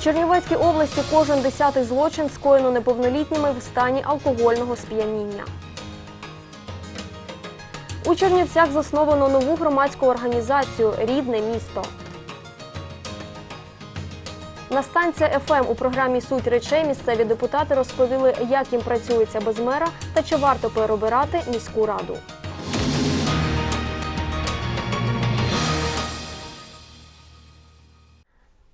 В Чернівецькій області кожен десятий злочин скоєно неповнолітніми в стані алкогольного сп'яніння. У Чернівцях засновано нову громадську організацію Рідне місто. На станція ФМ у програмі Суть речей місцеві депутати розповіли, як їм працюється без мера та чи варто переобирати міську раду.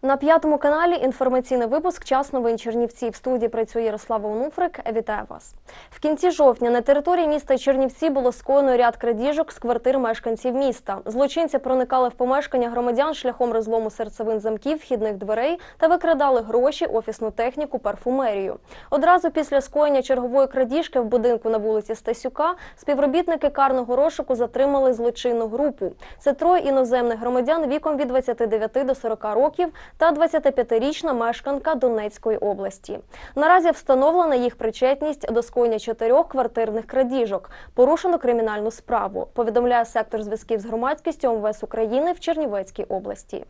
На п'ятому каналі інформаційний випуск час новин Чернівці. В студії працює Ярослава Онуфрик. Вітаю вас. В кінці жовтня на території міста Чернівці було скоєно ряд крадіжок з квартир мешканців міста. Злочинці проникали в помешкання громадян шляхом розлому серцевин замків, вхідних дверей та викрадали гроші, офісну техніку, парфумерію. Одразу після скоєння чергової крадіжки в будинку на вулиці Стасюка співробітники карного розшуку затримали злочинну групу. Це троє іноземних громадян віком від 29 до 40 років та 25-річна мешканка Донецької області. Наразі встановлена їх причетність до скоєння чотирьох квартирних крадіжок. Порушено кримінальну справу. Повідомляє сектор зв'язків з громадськістю МВС України в Чернівецькій області.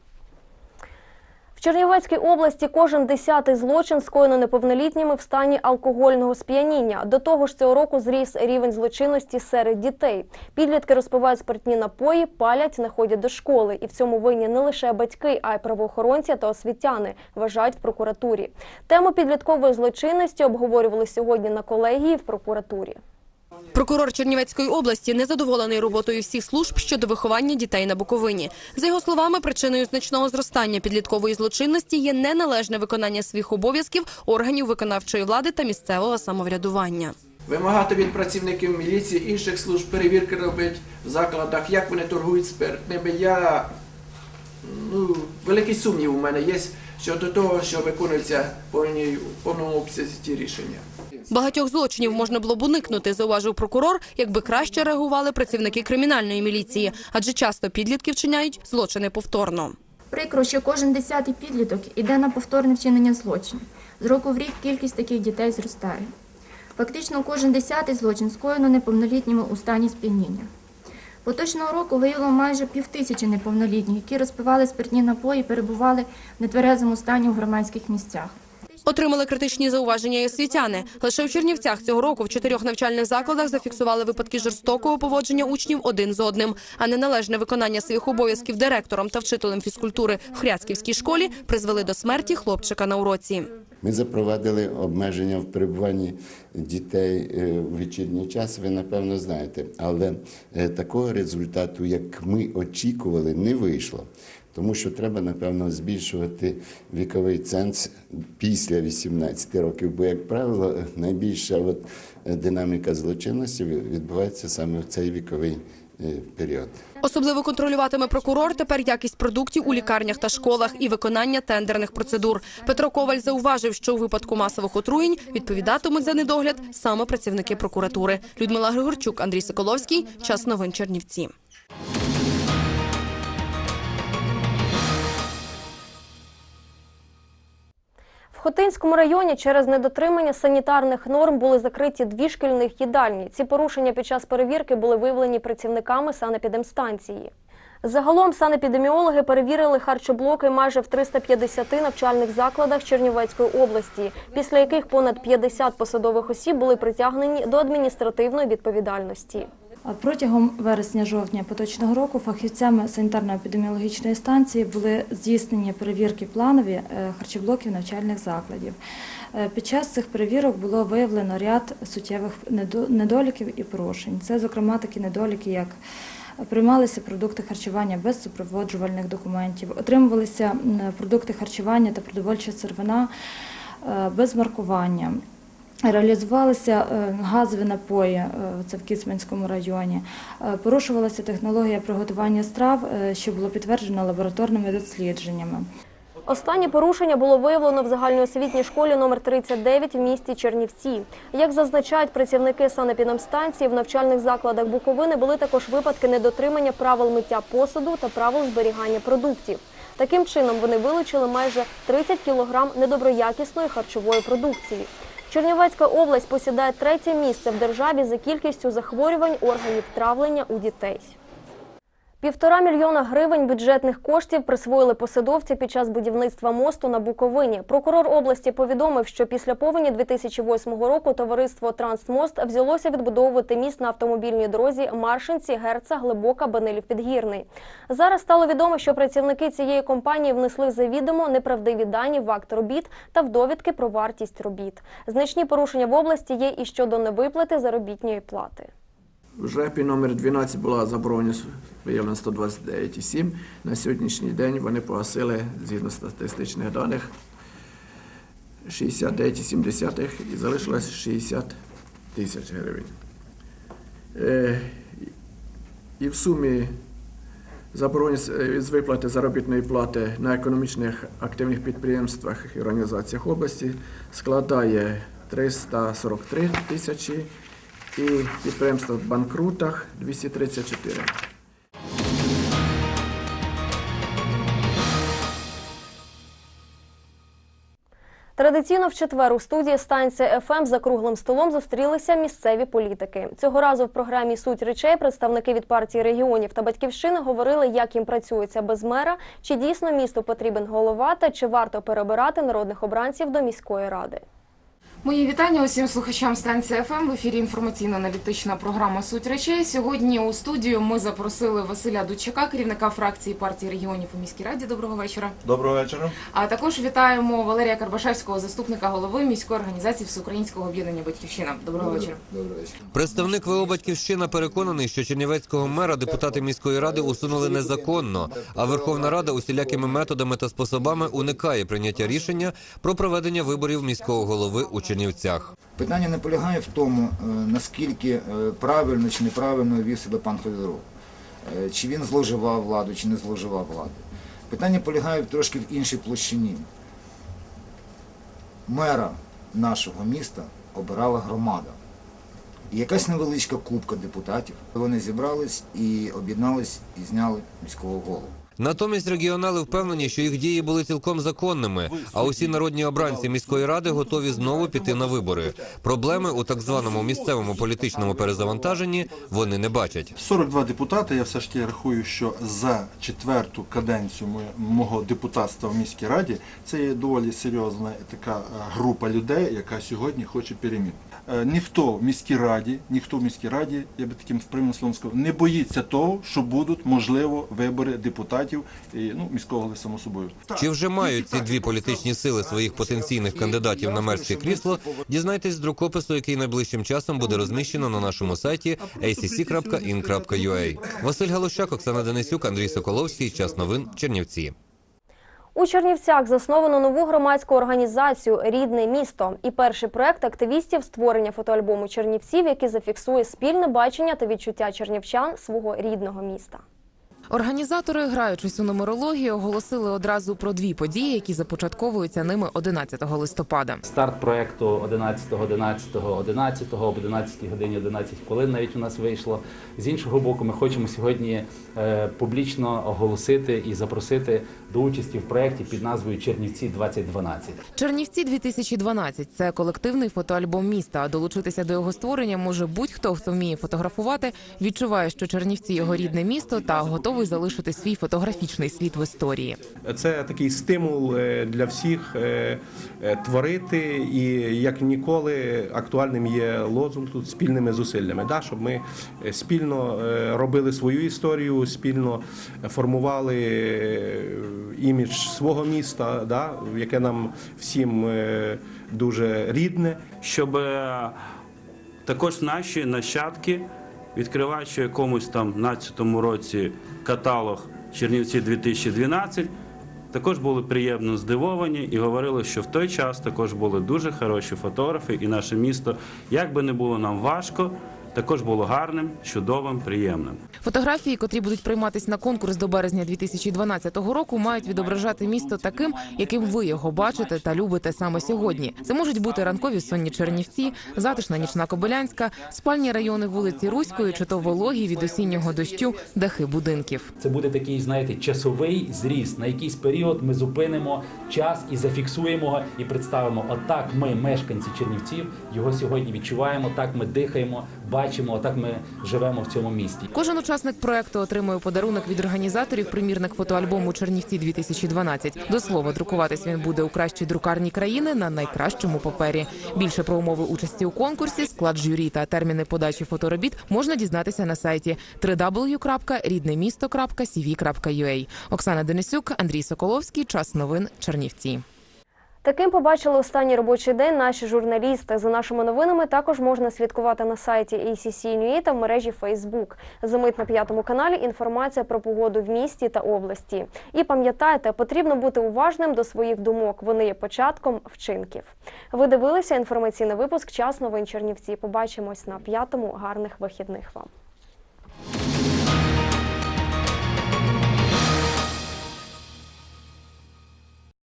В Чернівецькій області кожен десятий злочин скоєно неповнолітніми в стані алкогольного сп'яніння. До того ж, цього року зріс рівень злочинності серед дітей. Підлітки розпивають спиртні напої, палять на ході до школи. І в цьому винні не лише батьки, а й правоохоронці та освітяни, вважають в прокуратурі. Тему підліткової злочинності обговорювали сьогодні на колегії в прокуратурі. Прокурор Чернівецької області незадоволений роботою всіх служб щодо виховання дітей на Буковині. За його словами, причиною значного зростання підліткової злочинності є неналежне виконання своїх обов'язків органів виконавчої влади та місцевого самоврядування. Вимагати від працівників міліції інших служб перевірки робити в закладах, як вони торгують спиртними. Я ну, великий сумнів у мене є щодо того, що виконуються повні в повному обсязі ті рішення. Багатьох злочинів можна було б уникнути, зауважив прокурор, якби краще реагували працівники кримінальної міліції, адже часто підлітки вчиняють злочини повторно. Прикро, що кожен десятий підліток іде на повторне вчинення злочинів. З року в рік кількість таких дітей зростає. Фактично, кожен десятий злочин скоєно неповнолітніми у стані сп'яніння. Поточного року виявило майже півтисячі неповнолітніх, які розпивали спиртні напої і перебували в нетверезому стані у громадських місцях. Отримали критичні зауваження і освітяни. Лише в Чернівцях цього року в чотирьох навчальних закладах зафіксували випадки жорстокого поводження учнів один з одним, а неналежне виконання своїх обов'язків директором та вчителем фізкультури в Хряцьківській школі призвели до смерті хлопчика на уроці. Ми запровадили обмеження в перебуванні дітей е, в вечірній час, ви напевно знаєте. Але е, такого результату, як ми очікували, не вийшло. Тому що треба, напевно, збільшувати віковий ценз після 18 років, бо, як правило, найбільша от е, динаміка злочинності відбувається саме в цей віковий е, період. Особливо контролюватиме прокурор тепер якість продуктів у лікарнях та школах і виконання тендерних процедур. Петро Коваль зауважив, що у випадку масових отруєнь відповідатимуть за недогляд саме працівники прокуратури. Людмила Григорчук, Андрій Соколовський. Час новин Чернівці. Хотинському районі через недотримання санітарних норм були закриті дві шкільних їдальні. Ці порушення під час перевірки були виявлені працівниками санепідемстанції. Загалом санепідеміологи перевірили харчоблоки майже в 350 навчальних закладах Чернівецької області, після яких понад 50 посадових осіб були притягнені до адміністративної відповідальності. Протягом вересня-жовтня поточного року фахівцями санітарно-епідеміологічної станції були здійснені перевірки планові е, харчоблоків навчальних закладів. Е, Під час цих перевірок було виявлено ряд суттєвих недоліків і порушень. Це, зокрема, такі недоліки, як приймалися продукти харчування без супроводжувальних документів, отримувалися продукти харчування та продовольча сировина е, без маркування. Реалізувалися е, газові напої, е, це в Кіцманському районі. Е, Порушувалася технологія приготування страв, що було підтверджено лабораторними дослідженнями. Останнє порушення було виявлено в загальноосвітній школі номер 39 в місті Чернівці. Як зазначають працівники санепідемстанції, в навчальних закладах Буковини були також випадки недотримання правил миття посуду та правил зберігання продуктів. Таким чином вони вилучили майже 30 кілограм недоброякісної харчової продукції. Чернівецька область посідає третє місце в державі за кількістю захворювань органів травлення у дітей. Півтора мільйона гривень бюджетних коштів присвоїли посадовці під час будівництва мосту на Буковині. Прокурор області повідомив, що після повені 2008 року товариство Трансмост взялося відбудовувати міст на автомобільній дорозі Маршинці, Герца, Глибока, Банилів Підгірний. Зараз стало відомо, що працівники цієї компанії внесли завідомо неправдиві дані в акт робіт та в довідки про вартість робіт. Значні порушення в області є і щодо невиплати заробітної плати. В ЖРЕПі номер 12 була заборонена виявлена 129,7. На сьогоднішній день вони погасили, згідно статистичних даних, 69,7 і залишилось 60 тисяч гривень. Е, І в сумі забороненість е, з виплати заробітної плати на економічних активних підприємствах і організаціях області складає 343 тисячі і підприємства в банкрутах 234. Традиційно в четвер у студії станція ФМ за круглим столом зустрілися місцеві політики. Цього разу в програмі Суть речей представники від партії регіонів та батьківщини говорили, як їм працюється без мера, чи дійсно місту потрібен голова та чи варто перебирати народних обранців до міської ради. Мої вітання усім слухачам станції ФМ. В ефірі інформаційно-аналітична програма Суть речей. Сьогодні у студію ми запросили Василя Дучака, керівника фракції партії регіонів у міській раді. Доброго вечора. Доброго вечора. А також вітаємо Валерія Карбашевського, заступника голови міської організації Всеукраїнського об'єднання Батьківщина. Доброго вечора. Представник ВО «Батьківщина» переконаний, що чернівецького мера депутати міської ради усунули незаконно, а Верховна Рада усілякими методами та способами уникає прийняття рішення про проведення виборів міського голови у Чернівцях. Питання не полягає в тому, е, наскільки е, правильно чи неправильно вів себе пан Федоров. Е, Чи він зловживав владу, чи не зловживав владу. Питання полягає трошки в іншій площині. Мера нашого міста обирала громада. І якась невеличка кубка депутатів. Вони зібрались і об'єднались і зняли міського голову. Натомість регіонали впевнені, що їх дії були цілком законними, а усі народні обранці міської ради готові знову піти на вибори. Проблеми у так званому місцевому політичному перезавантаженні вони не бачать. 42 депутати. Я все ж таки рахую, що за четверту каденцію мо- мого депутатства в міській раді це є доволі серйозна така е, група людей, яка сьогодні хоче перемін. Е, Ніхто в міській раді, ніхто в міській раді, я би таким впевненим словом сказав, не боїться того, що будуть можливо вибори депутатів і ну міського голови само собою. Чи вже мають ці дві політичні сили своїх потенційних кандидатів на мерське крісло? Дізнайтесь з друкопису, який найближчим часом буде розміщено на нашому сайті acc.in.ua. Василь Галущак, Оксана Денисюк, Андрій Соколовський. Час новин Чернівці. У Чернівцях засновано нову громадську організацію Рідне місто. І перший проект активістів створення фотоальбому Чернівців, який зафіксує спільне бачення та відчуття чернівчан свого рідного міста. Організатори, граючись у нумерологію, оголосили одразу про дві події, які започатковуються ними 11 листопада. Старт проекту 11 11 11 об 11 годині 11 хвилин навіть у нас вийшло. З іншого боку, ми хочемо сьогодні е, публічно оголосити і запросити до участі в проєкті під назвою Чернівці 2012. Чернівці 2012 – це колективний фотоальбом міста. Долучитися до його створення може будь-хто, хто вміє фотографувати, відчуває, що Чернівці його рідне місто та готовий залишити свій фотографічний слід в історії. Це такий стимул е, для всіх е, е, творити, і як ніколи актуальним є лозунг тут спільними зусиллями. Да, щоб ми спільно робили свою історію, спільно формували імідж свого міста, да, яке нам всім дуже рідне. щоб також наші нащадки, відкриваючи якомусь там 12-му році каталог Чернівці 2012, також були приємно здивовані і говорили, що в той час також були дуже хороші фотографи, і наше місто, як би не було нам важко, також було гарним, чудовим, приємним. Фотографії, котрі будуть прийматись на конкурс до березня 2012 року, мають відображати місто таким, яким ви його бачите та любите саме сьогодні. Це можуть бути ранкові сонні Чернівці, затишна нічна Кобилянська, спальні райони вулиці Руської чи то вологі від осіннього дощу дахи будинків. Це буде такий, знаєте, часовий зріз. На якийсь період ми зупинимо час і зафіксуємо його, і представимо. Отак ми, мешканці Чернівців, його сьогодні відчуваємо. Так ми дихаємо бачимо, отак ми живемо в цьому місті. Кожен учасник проекту отримує подарунок від організаторів примірник фотоальбому Чернівці 2012 До слова, друкуватись він буде у кращій друкарні країни на найкращому папері. Більше про умови участі у конкурсі, склад журі та терміни подачі фоторобіт можна дізнатися на сайті www.ріднемісто.cv.ua. Оксана Денисюк, Андрій Соколовський. Час новин Чернівці. Таким побачили останній робочий день наші журналісти. За нашими новинами також можна слідкувати на сайті ACC.ua та в мережі Facebook. Замить на п'ятому каналі інформація про погоду в місті та області. І пам'ятайте, потрібно бути уважним до своїх думок. Вони є початком вчинків. Ви дивилися інформаційний випуск Час новин Чернівці. Побачимось на п'ятому. Гарних вихідних вам.